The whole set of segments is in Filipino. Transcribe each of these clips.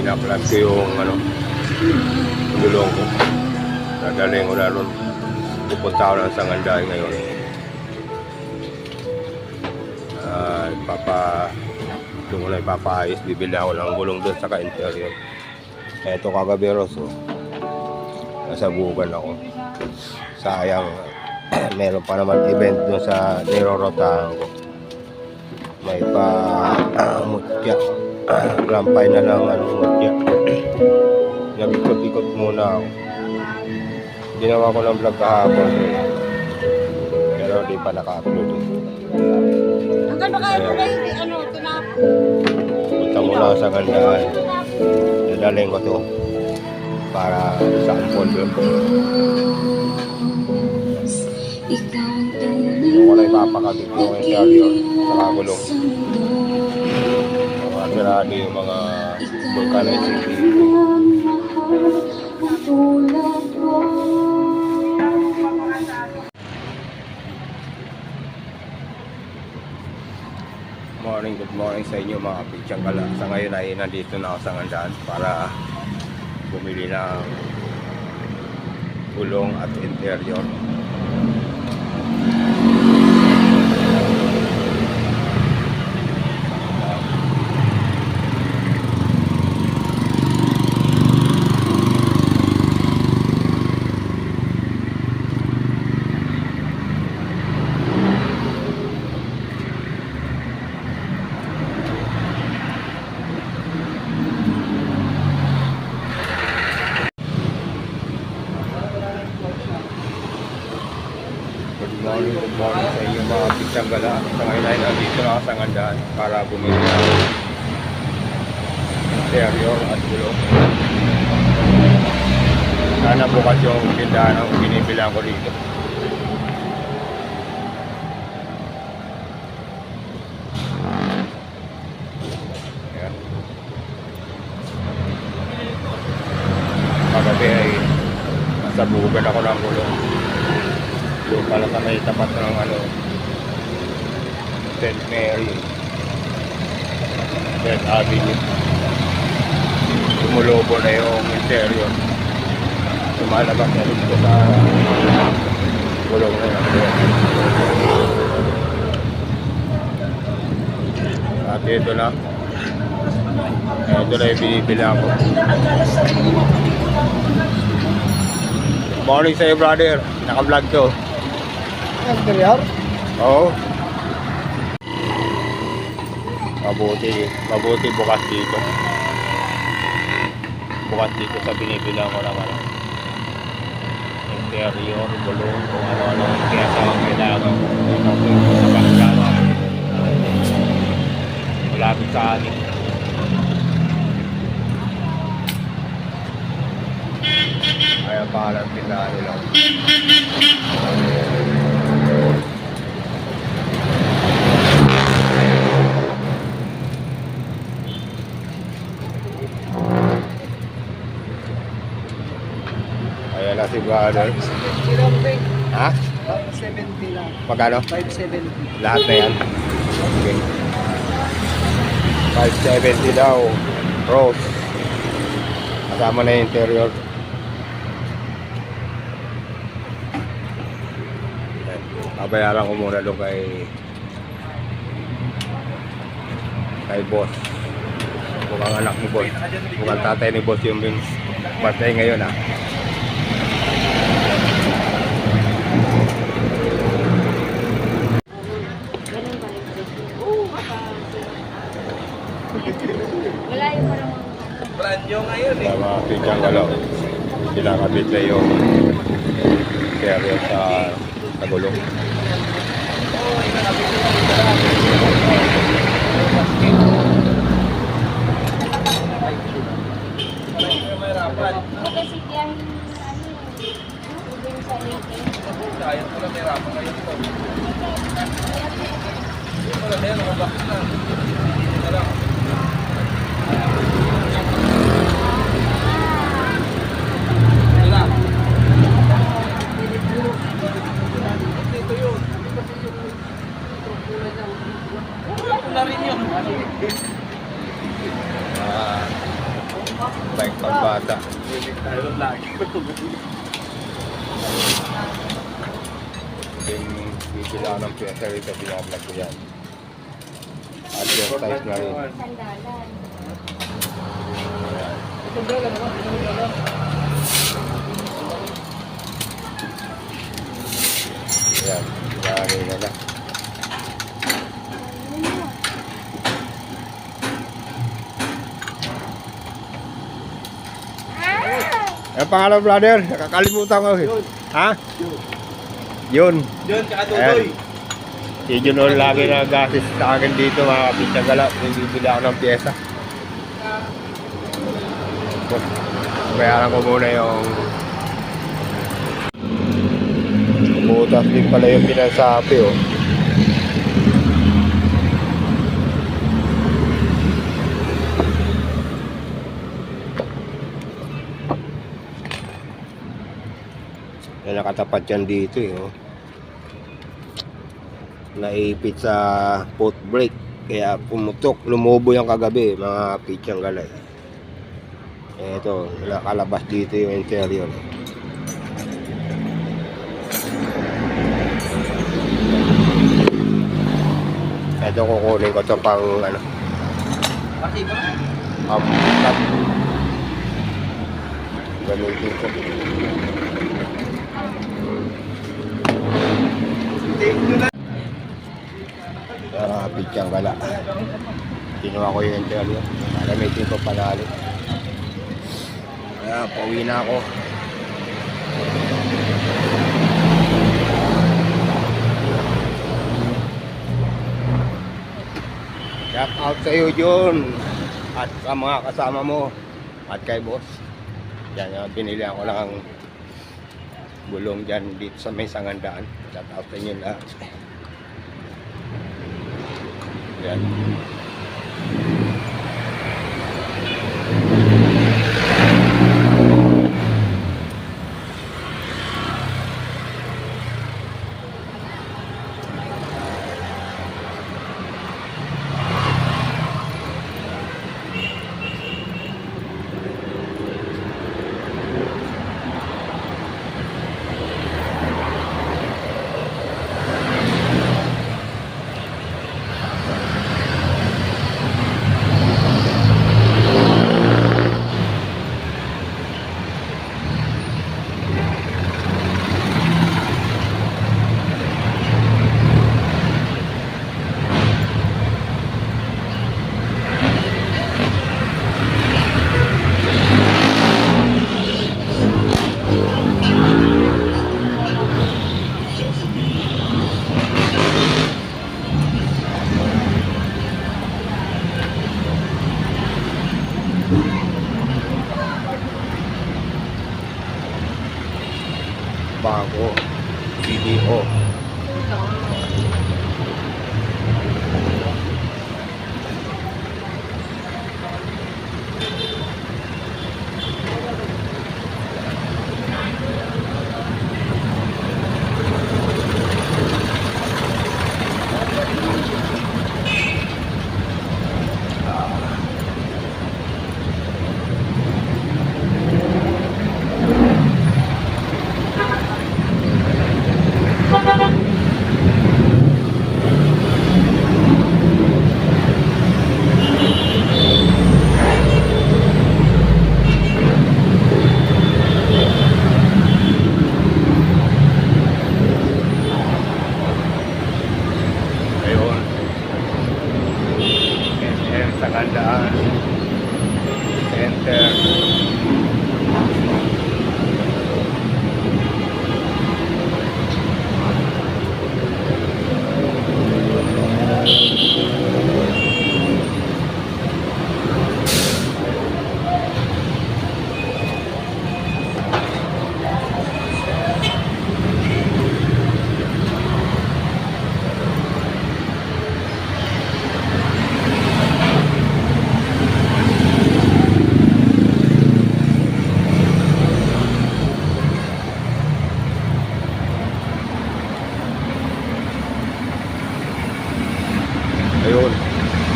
pinaplan ko yung ano, gulong ko. Nadaling ko na ron. Pupunta ako ng Sanganday ngayon. Ah, papa, doon ko na ipapaayos. Bibili ako ng gulong doon sa ka-interior. Eto kagabi, Ros. Oh. Nasa bugan ako. Sayang, meron pa naman event doon sa nirorotahan ko. May pa mutya. Grand final ng ano, mutya. Nag-ikot-ikot muna ako. Ginawa ko ng vlog kahapon. Eh. Pero di pa naka-upload. Eh. Hanggang baka ito na yung ano, tinap. Punta muna ako sa gandaan. Dadaling ko to para sa ampon doon. Doon ko na ipapakabit yung interior sa kagulong. Sirado yung mga vulcanizing dito. Morning, good morning sa inyo mga pichang kala. Sa ngayon ay nandito na ako sa Ngandaan para bumili ng gulong at interior. Good morning, sa inyo mga pichang gala. Sa ngayon ay nandito na ako sa Ngandaan para bumili ng interior at gulong. Sana bukas yung tindahan ang binibilang ko dito. Ayan. Kagabi ay nasa bugan ako ng gulong. Pala sa may tapat ng ano, St. Mary. St. Avenue. Tumulobo na yung interior. Lumalabas na dito sa gulong na yun. At ito na. Ito na yung binibili ako. Morning sa'yo brother. Naka-vlog to. Interior? Oo. Mabuti, mabuti bukas dito. Bukas dito sa binibilang ko naman. Interior, gulong, kung ano-ano kaya sa kailangan. Ito sa bangkala. Malapit sa akin. Ayaw pa lang tindahan nila. Ayan na si brother. 570 lang, Peng. Ha? 570 lang. Magkano? 570. Lahat na yan. Okay. 570 daw. Rose. Kasama na yung interior. Babayaran ko muna doon kay kay boss. Mukhang anak ni boss. Mukhang tatay ni boss yung yung birthday ngayon ah. Oo, baka. Wala yung parang Planyo ngayon Sa mga pichang galaw. Kinakabit na yung carrier sa sa Ah, Baik pagbata. Tayo lagi. Bibili ako ng pyesa rito, binablog ko yan. Advertise na rin. Sandalan. Ayan. Dala naman, dala. Ayan, dami na! Ano pangalan, brother? Nakakalimutan ko. eh. Ha? Yun. Yun, tsaka Ayan. tuloy. Si Junol lagi na gasis sa akin dito mga kapitang gala. Yung bibili ako ng pyesa. Bayaran ko muna yung Butas din pala yung pinasapi oh. Yan nakatapat yan dito eh oh. Naipit sa foot brake kaya pumutok, lumubo yung kagabi mga pitsang galay. Ito, nakalabas dito yung interior. Ito kukunin ko to pang ano, ba? um. Gamitin ko. Take nyo na. Para pitsang gala. Kinuha ko yung interior. Gamitin ko panalo. Kaya, pauwi na ako. Shout out sa iyo, John. At sa mga kasama mo. At kay boss. Yan, uh, binili ako lang ang gulong dyan dito sa may sangandaan. Shout out sa inyo lahat. Yan. 八五，BBO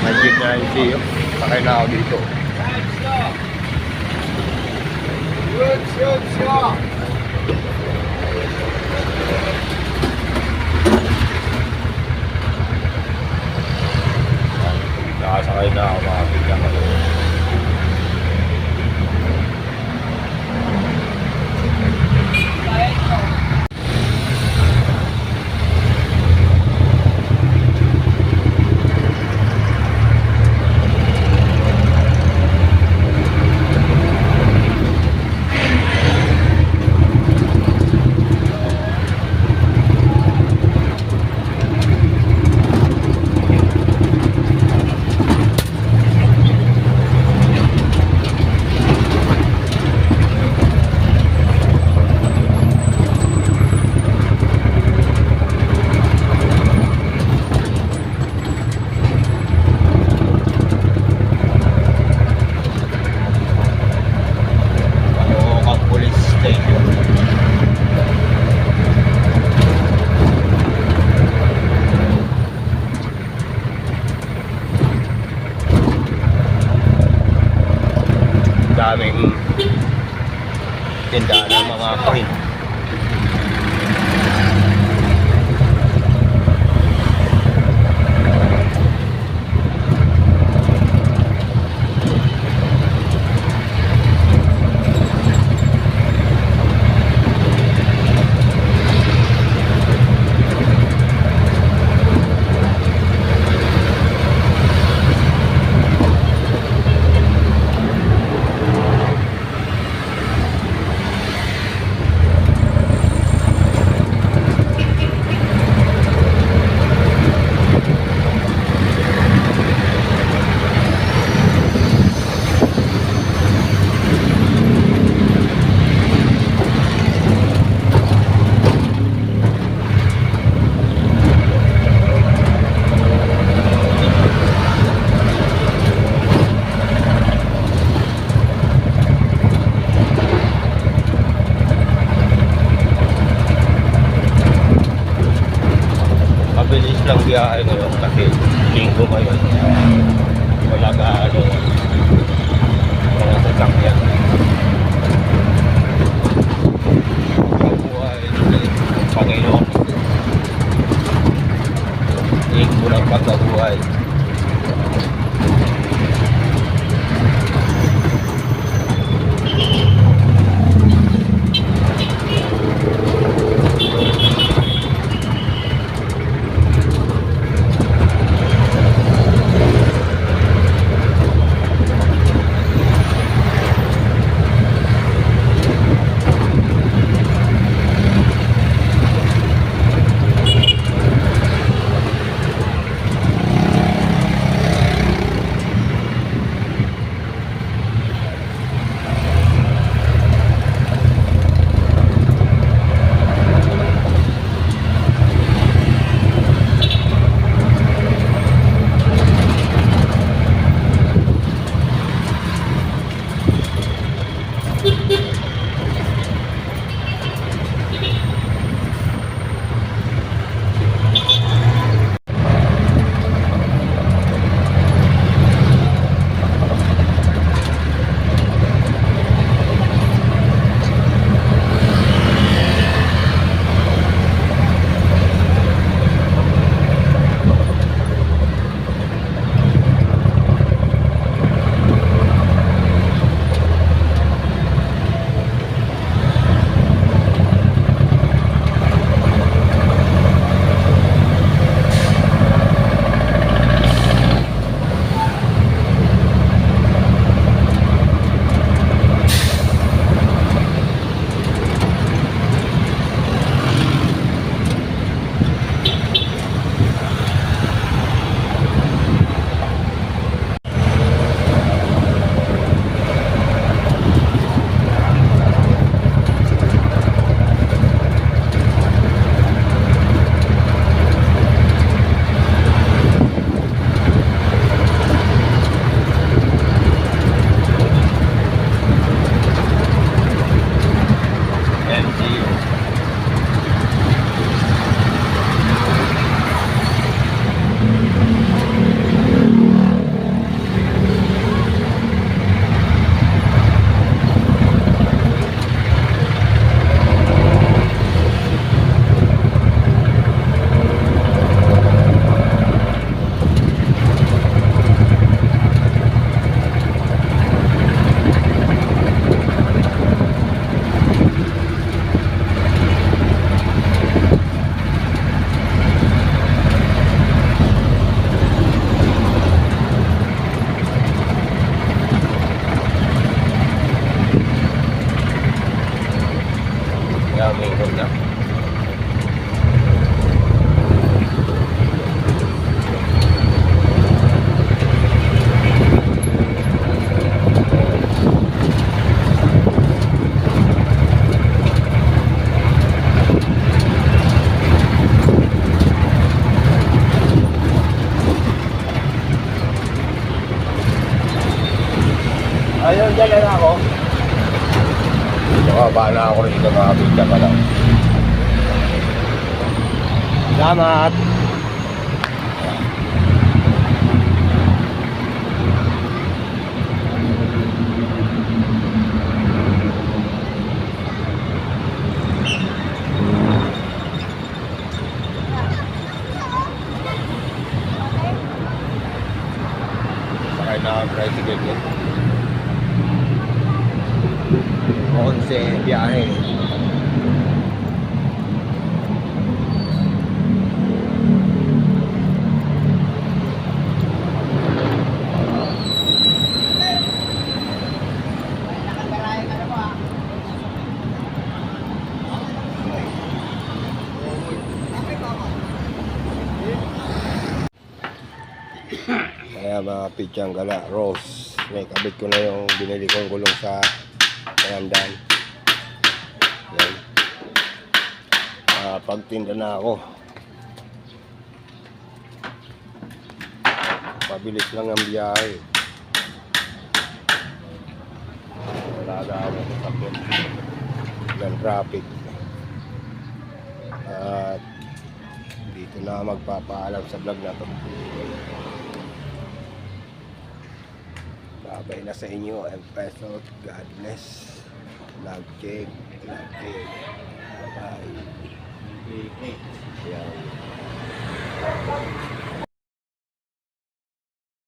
nag-jeep na yung CEO sakay na ako dito Nakasakay na ako mga biglang ako. Baka ba na ako rin mga pizza pa lang. Salamat! Sakay na ang tricycle ko. 11 biyahe. Kaya mga pichang gala, Rose. May kabit ko na yung binili kong gulong sa Kayandan. Pagtinda na ako. Pabilis lang ang biyahe. Wala na ako sakyan. Walang traffic. At dito na magpapaalam sa vlog na to. Babay na sa inyo. And. God bless. Love cake. Love cake. Bye-bye. Yan.